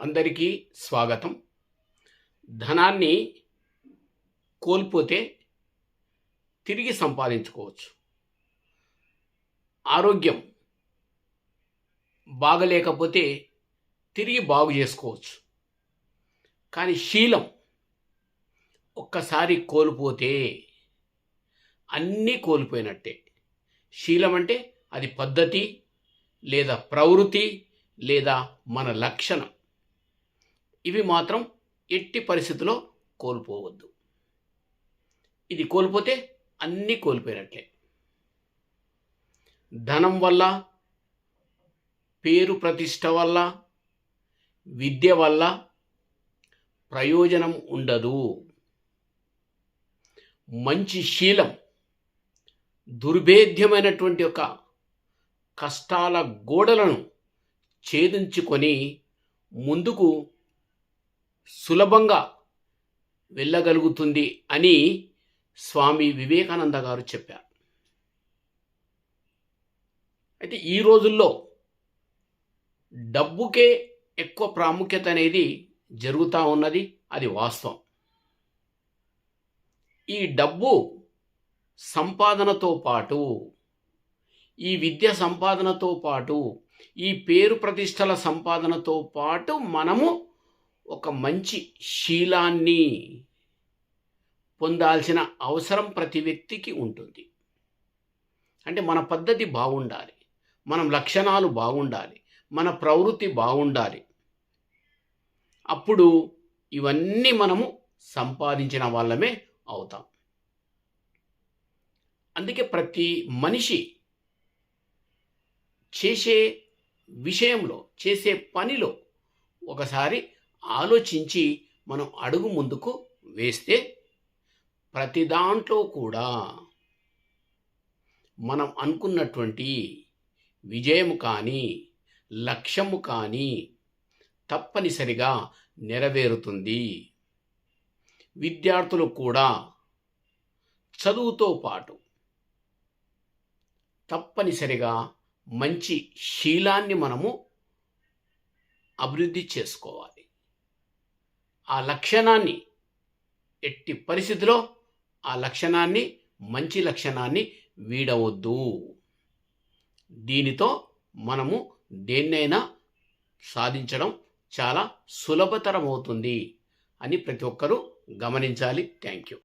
అందరికీ స్వాగతం. ధనాన్ని కోల్పోతే తిరిగి సంపాదించుకోవచ్చు. ఆరోగ్యం బాగలేకపోతే తిరిగి బాగు చేసుకోవచ్చు. కానీ శీలం ఒక్కసారి కోల్పోతే అన్నీ కోల్పోయినట్టే. శీలం అంటే అది పద్ధతి లేదా ప్రవృత్తి లేదా మన లక్షణం. ఇవి మాత్రం ఎట్టి పరిస్థితిలో కోల్పోవద్దు. ఇది కోల్పోతే అన్నీ కోల్పోయినట్లే. ధనం వల్ల పేరు ప్రతిష్ట వల్ల విద్య వల్ల ప్రయోజనం ఉండదు. మంచి శీలం దుర్భేద్యమైనటువంటి ఒక కష్టాల గోడలను ఛేదించుకొని ముందుకు సులభంగా వెళ్ళగలుగుతుంది అని స్వామి వివేకానంద గారు చెప్పారు. అయితే ఈ రోజుల్లో డబ్బుకే ఎక్కువ ప్రాముఖ్యత అనేది జరుగుతూ ఉన్నది అది వాస్తవం. ఈ డబ్బు సంపాదనతో పాటు ఈ విద్య సంపాదనతో పాటు ఈ పేరు ప్రతిష్టల సంపాదనతో పాటు మనము ఒక మంచి శీలాన్ని పొందాల్సిన అవసరం ప్రతి వ్యక్తికి ఉంటుంది. అంటే మన పద్ధతి బాగుండాలి. మనం లక్షణాలు బాగుండాలి. మన ప్రవృత్తి బాగుండాలి. అప్పుడు ఇవన్నీ మనము సంపాదించిన వాళ్ళమే అవుతాం. అందుకే ప్రతి మనిషి చేసే విషయంలో చేసే పనిలో ఒకసారి ఆలోచించి మనం అడుగు ముందుకు వేస్తే ప్రతి దాంట్లో కూడా మనం అనుకున్నటువంటి విజయము కానీ లక్ష్యము కానీ తప్పనిసరిగా నెరవేరుతుంది. విద్యార్థులు కూడా చదువుతో పాటు తప్పనిసరిగా మంచి శీలాన్ని మనము అభివృద్ధి చేసుకోవాలి. ఆ లక్షణాన్ని ఎట్టి పరిస్థితిలో ఆ లక్షణాన్ని మంచి లక్షణాన్ని వీడవద్దు. దీనితో మనము దేన్నైనా సాధించడం చాలా సులభతరం అవుతుంది అని ప్రతి ఒక్కరూ గమనించాలి. Thank you.